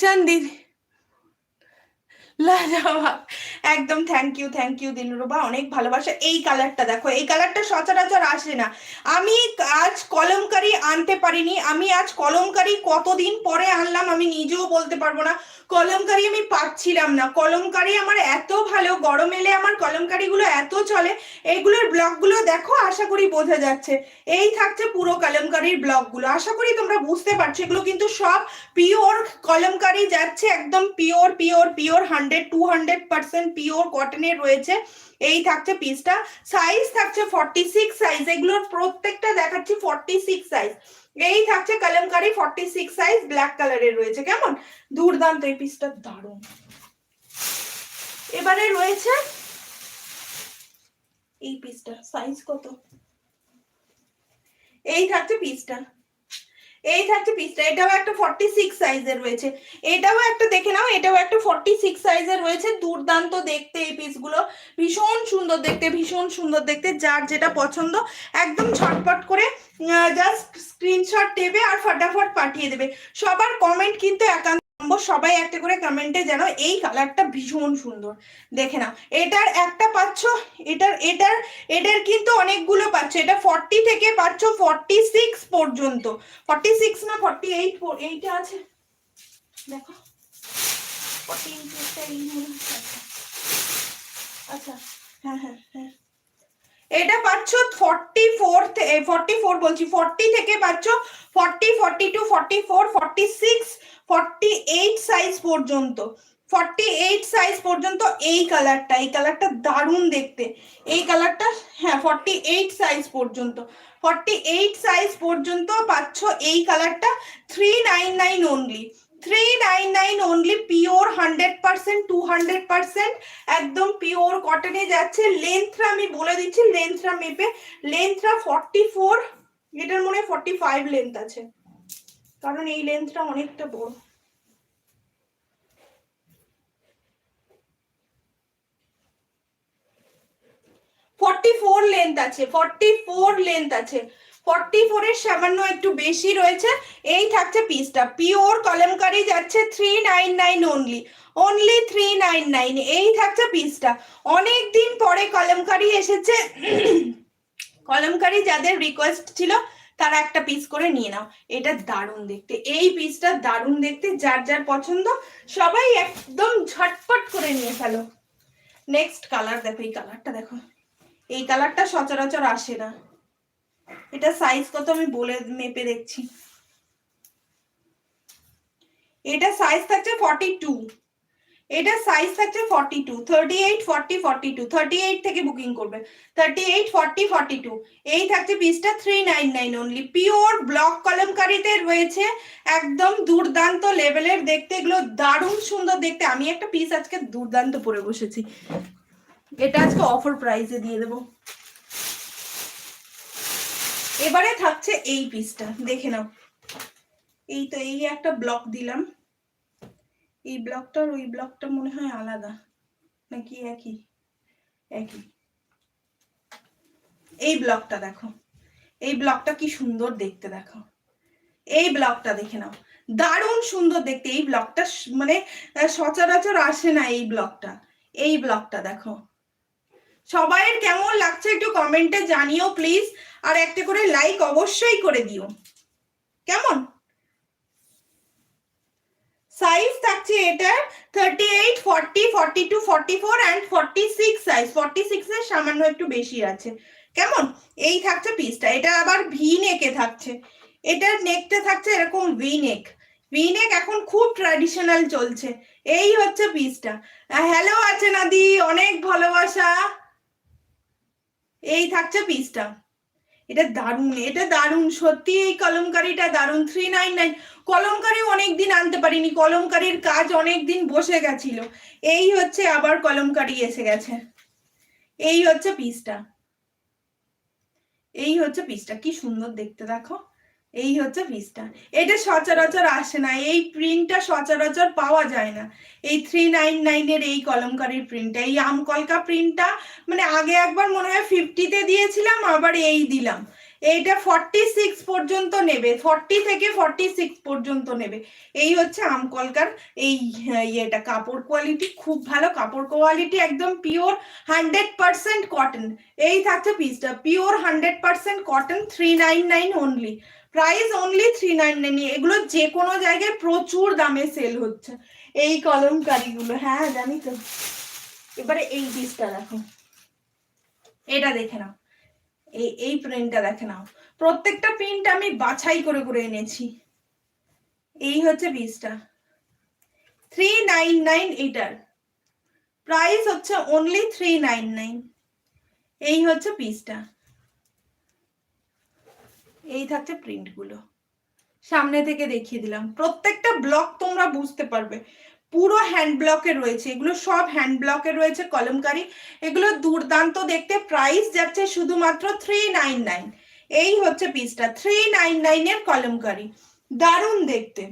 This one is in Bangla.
Sandy, একদম thank you thank you Dilruba, অনেক ভালোবাসা। এই কালারটা দেখো, এই কালারটা সচরাচর আসে না। আমি আজ কলমকারি আনতে পারিনি, আমি আজ কলমকারি কতদিন পরে আনলাম আমি নিজেও বলতে পারব না। কলমকারি আমি পাচ্ছিলাম না। কলমকারি আমার এত ভালো, গরম এলে আমার কলমকারিগুলো এত চলে, এইগুলোর ব্লগগুলো দেখো, আশা করি বোঝা যাচ্ছে। এই থাকছে পুরো কলমকারির ব্লগগুলো। আশা করি তোমরা বুঝতে পারছ, এগুলো কিন্তু সব পিওর কলমকারি যাচ্ছে, একদম pure pure pure hundred to hundred percent pure কটনের রয়েছে। এই থাকছে পিসটা। সাইজ থাকছে ফর্টি সিক্স সাইজ। এগুলোর প্রত্যেকটা দেখাচ্ছি ফর্টি সিক্স সাইজ। এই থাকছে kalamkari forty six size, black কালারের রয়েছে। কেমন? দুর্দান্ত এই পিসটা। দারুণ। এবারে রয়েছে এই পিসটা। সাইজ কত? এই থাকছে পিসটা। এই থাকছে পিসটা এটাও একটা ফর্টি সিক্স সাইজের রয়েছে। এটাও একটা, দেখে নাও, এটাও একটা ফর্টি সিক্স সাইজের রয়েছে। দুর্দান্ত দেখতে এই পিসগুলো ভীষণ সুন্দর দেখতে, ভীষণ সুন্দর দেখতে, যার যেটা পছন্দ, একদম ছটপট করে জাস্ট স্ক্রিনশট দেবে আর ফটাফট পাঠিয়ে দেবে। সবার কমেন্ট কিন্তু একান্ত নম্বর সবাই একটা করে কমেন্টে যেন এই কালারটা ভীষণ সুন্দর। দেখে নাও, এটার একটা পাচ্ছ, এটার এটার এটার কিন্তু অনেকগুলো পাচ্ছ, এটা ফর্টি থেকে পাচ্ছ ফর্টি সিক্স পর্যন্ত। ফর্টি সিক্স না ফর্টি এইট এইটা আছে? দেখো। আচ্ছা। আচ্ছা হ্যাঁ হ্যাঁ হ্যাঁ। এটা পাচ্ছ ফর্টি ফোর ফর্টি ফোর বলছি ফর্টি থেকে পাচ্ছ forty forty two forty four forty six forty eight size পর্যন্ত ফর্টি এইট সাইজ পর্যন্ত এই কালারটা এই কালারটা দারুণ দেখতে। এই কালারটা হ্যাঁ ফর্টি এইট সাইজ পর্যন্ত। ফর্টি এইট সাইজ পর্যন্ত পাচ্ছ এই কালারটা three nine nine only three nine nine only pure hundred percent to hundred percent একদম পিওর কটনে যাচ্ছে। লেন্থটা আমি বলে দিচ্ছি লেন্থটা মেপে। লেন্থটা ফর্টি ফোর এটার মনে ফর্টি ফাইভ লেন্থ আছে। কারণ এই লেন্থটা অনেকটা বড়। ফর্টি ফোর লেন্থ আছে ফর্টি ফোর লেন্থ আছে। ফর্টি ফোরের সামান্য একটু বেশি রয়েছে, এই থাকছে পিসটা পিওর কলমকারি যাচ্ছে three nine nine only only three nine nine এই থাকছে পিসটা অনেক দিন পরে কলমকারি এসেছে। কলমকারি যাদের রিকোয়েস্ট ছিল তারা একটা পিস করে নিয়ে নাও। এটা দারুণ দেখতে। এই পিসটা দারুণ দেখতে, যার যার পছন্দ, সবাই একদম ঝটপট করে নিয়ে ফেলো। নেক্সট কালার দেখো, এই কালারটা দেখো। এই কালারটা সচরাচর আসে না। এটা সাইজ কত আমি বলে মেপে দেখছি। এটা সাইজ থাকছে ফর্টি টু এটা সাইজ থাকছে forty two thirty eight forty forty two thirty eight থেকে বুকিং করবে। Thirty eight forty forty two এই থাকছে পিসটা three nine nine only pure block কলমকারিতে রয়েছে একদম দুর্দান্ত লেভেলের দেখতে এগুলো দারুণ সুন্দর দেখতে। আমি একটা পিস আজকে দুর্দান্ত পরে বসেছি। এটা আজকে অফার প্রাইসে দিয়ে দেবো। এবারে থাকছে এই পিসটা দেখে নাও। এই তো, এই একটা ব্লক দিলাম। এই ব্লকটা আর ওই ব্লকটা মনে হয় আলাদা। নাকি একই? একই। এই ব্লকটা দেখো। এই ব্লকটা কি সুন্দর দেখতে দেখো। এই ব্লকটা দেখে নাও। দারুণ সুন্দর দেখতে। এই ব্লকটা মানে সচরাচর আসে না এই ব্লকটা এই ব্লকটা দেখো। সবাইয়ের কেমন লাগছে একটু কমেন্টে জানিও প্লিজ আর একটা করে লাইক অবশ্যই করে দিও। কেমন? সাইজ থাকছে এটা thirty eight forty forty two forty four and forty six size forty six এর সামান্য একটু বেশি আছে। কেমন? এই থাকছে পিসটা এটা আবার ভি নেকে থাকছে। এটার নেকটা থাকছে এরকম ভি নেক ভি নেক এখন খুব ট্র্যাডিশনাল চলছে। এই হচ্ছে পিসটা হ্যালো আছে নাদি। অনেক ভালোবাসা। এই থাকছে পিসটা এটা দারুণ এটা দারুণ। সত্যি এই কলমকারিটা দারুণ। থ্রি নাইন নাইন কলমকারি অনেক দিন আনতে পারিনি। কলমকারির কাজ অনেক দিন বসে গেছিল। এই হচ্ছে আবার কলমকারি এসে গেছে। এই হচ্ছে পিসটা এই হচ্ছে পিসটা কি সুন্দর দেখতে, দেখো। এই হচ্ছে পিসটা এটা সচরাচর আসে না এই প্রিন্টটা সচরাচর পাওয়া যায় না। এই থ্রি নাইন নাইনের এই কলমকারীর প্রিন্টটা এই আমকলকা প্রিন্টটা মানে আগে একবার মনে হয় ফিফটিতে দিয়েছিলাম আবার এই দিলাম। এইটা ফর্টি সিক্স পর্যন্ত নেবে ফর্টি থেকে ফর্টি সিক্স পর্যন্ত নেবে। এই হচ্ছে আমকলকার এই আহ, ইয়েটা। কাপড় কোয়ালিটি খুব ভালো কাপড় কোয়ালিটি একদম পিওর হান্ড্রেড পার্সেন্ট কটন এই থাকছে পিসটা pure hundred percent cotton three nine nine only price only three nine nine এগুলো যে কোনো জায়গায় প্রচুর দামে সেল হচ্ছে। এই কলমকারিগুলো হ্যাঁ জানি তো। এবারে এই পিসটা দেখো। এটা দেখে নাও। এই এই প্রিন্টটা দেখে নাও। প্রত্যেকটা প্রিন্ট আমি বাছাই করে করে এনেছি। এই হচ্ছে পিসটা থ্রি নাইন নাইন এটার প্রাইস হচ্ছে অনলি থ্রি নাইন নাইন এই হচ্ছে পিসটা এই থাকছে প্রিন্টগুলো সামনে থেকে দেখিয়ে দিলাম। প্রত্যেকটা ব্লক তোমরা বুঝতে পারবে। পুরো হ্যান্ড ব্লকে রয়েছে। এগুলো সব হ্যান্ড ব্লকে রয়েছে, কলমকারি। এগুলো দুর্দান্ত দেখতে। প্রাইস যাচ্ছে শুধুমাত্র থ্রি নাইন নাইন এই হচ্ছে পিসটা থ্রি নাইন নাইনের কলমকারি। দারুণ দেখতে।